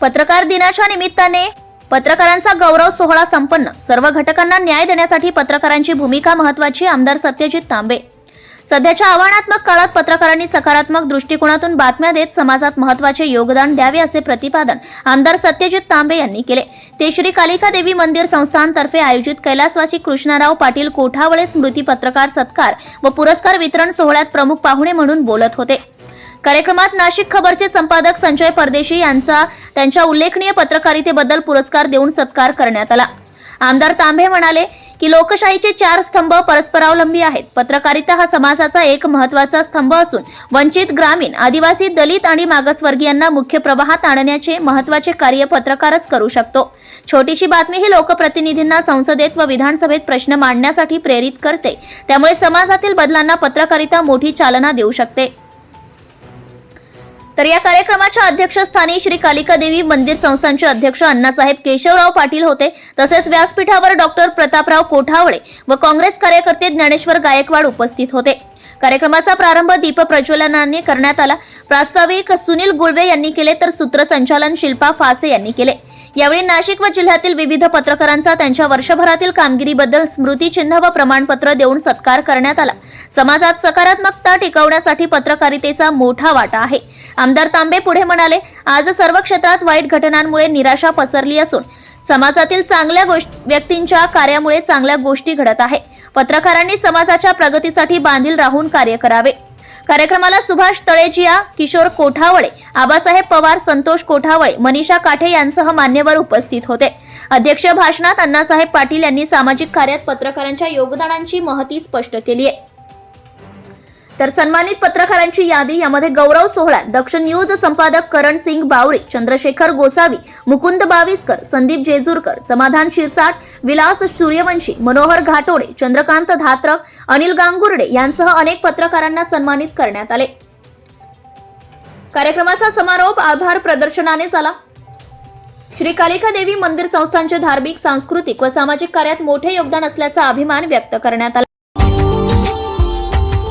पत्रकार दिनाच्या निमित्ताने पत्रकारांचा गौरव सोहळा संपन्न. सर्व घटकांना न्याय देण्यासाठी पत्रकारांची भूमिका महत्वाची आमदार सत्यजित तांबे. सध्याच्या आव्हानात्मक काळात पत्रकारांनी सकारात्मक दृष्टिकोनातून बातम्या देत समाजात महत्त्वाचे योगदान द्यावे असे प्रतिपादन आमदार सत्यजित तांबे यांनी केले. ते श्री कालिका देवी मंदिर संस्थानतर्फे आयोजित कैलासवासी कृष्णराव पाटील कोठावळे स्मृती पत्रकार सत्कार व पुरस्कार वितरण सोहळ्यात प्रमुख पाहुणे म्हणून बोलत होते. कार्यक्रमात नाशिक खबरचे संपादक संजय परदेशी यांचा त्यांच्या उल्लेखनीय पत्रकारितेबद्दल पुरस्कार देऊन सत्कार करण्यात आला. आमदार तांबे म्हणाले की लोकशाहीचे चार स्तंभ परस्परावलंबी आहेत. पत्रकारिता हा समाजाचा एक महत्त्वाचा स्तंभ असून वंचित ग्रामीण आदिवासी दलित आणि मागासवर्गीयांना मुख्य प्रवाहात आणण्याचे महत्त्वाचे कार्य पत्रकारच करू शकतो. छोटीशी बातमी ही लोकप्रतिनिधींना संसदेत व विधानसभेत प्रश्न मांडण्यासाठी प्रेरित करते. त्यामुळे समाजातील बदलांना पत्रकारिता मोठी चालना देऊ शकते. तर या कार्यक्रमाच्या अध्यक्षस्थानी श्री कालिका देवी मंदिर संस्थानचे अध्यक्ष अण्णासाहेब केशवराव पाटील होते. तसेच व्यासपीठावर डॉक्टर प्रतापराव कोठावळे व काँग्रेस कार्यकर्ते ज्ञानेश्वर गायकवाड उपस्थित होते. कार्यक्रमाचा प्रारंभ दीप प्रज्वलनाने करण्यात आला. प्रास्ताविक सुनील गुळवे यांनी केले तर सूत्रसंचालन शिल्पा फासे यांनी केले. यावेळी नाशिक व जिल्ह्यातील विविध पत्रकारांचा त्यांच्या वर्षभरातील कामगिरीबद्दल स्मृतिचिन्ह व प्रमाणपत्र देऊन सत्कार करण्यात आला. समाजात सकारात्मकता टिकवण्यासाठी पत्रकारितेचा मोठा वाटा आहे. आमदार तांबे पुढे म्हणाले आज सर्व क्षेत्रात वाईट घटनांमुळे निराशा पसरली असून समाजातील चांगल्या व्यक्तींच्या कार्यामुळे चांगल्या गोष्टी घडत आहे. पत्रकारांनी समाजाच्या प्रगतीसाठी बांधील राहून कार्य करावे. कार्यक्रमाला सुभाष तळेजिया किशोर कोठावळे आबासाहेब पवार संतोष कोठावळे मनीषा काठे यांसह मान्यवर उपस्थित होते. अध्यक्ष भाषणात अण्णासाहेब पाटील यांनी सामाजिक कार्यात पत्रकारांच्या योगदानांची महती स्पष्ट केली आहे. तर सन्मानित पत्रकारांची यादी यामध्ये गौरव सोहळा दक्ष न्यूज संपादक करण सिंग बावरी चंद्रशेखर गोसावी मुकुंद बाविस्कर संदीप जेजूरकर समाधान शिरसाट विलास सूर्यवंशी मनोहर घाटोडे चंद्रकांत धात्रक अनिल गांगुर्डे यांसह अनेक पत्रकारांना सन्मानित करण्यात आले. कार्यक्रमाचा समारोप आभार प्रदर्शनाने झाला. श्री कालिका देवी मंदिर संस्थांचे धार्मिक सांस्कृतिक व सामाजिक कार्यात मोठे योगदान असल्याचा अभिमान व्यक्त करण्यात आला.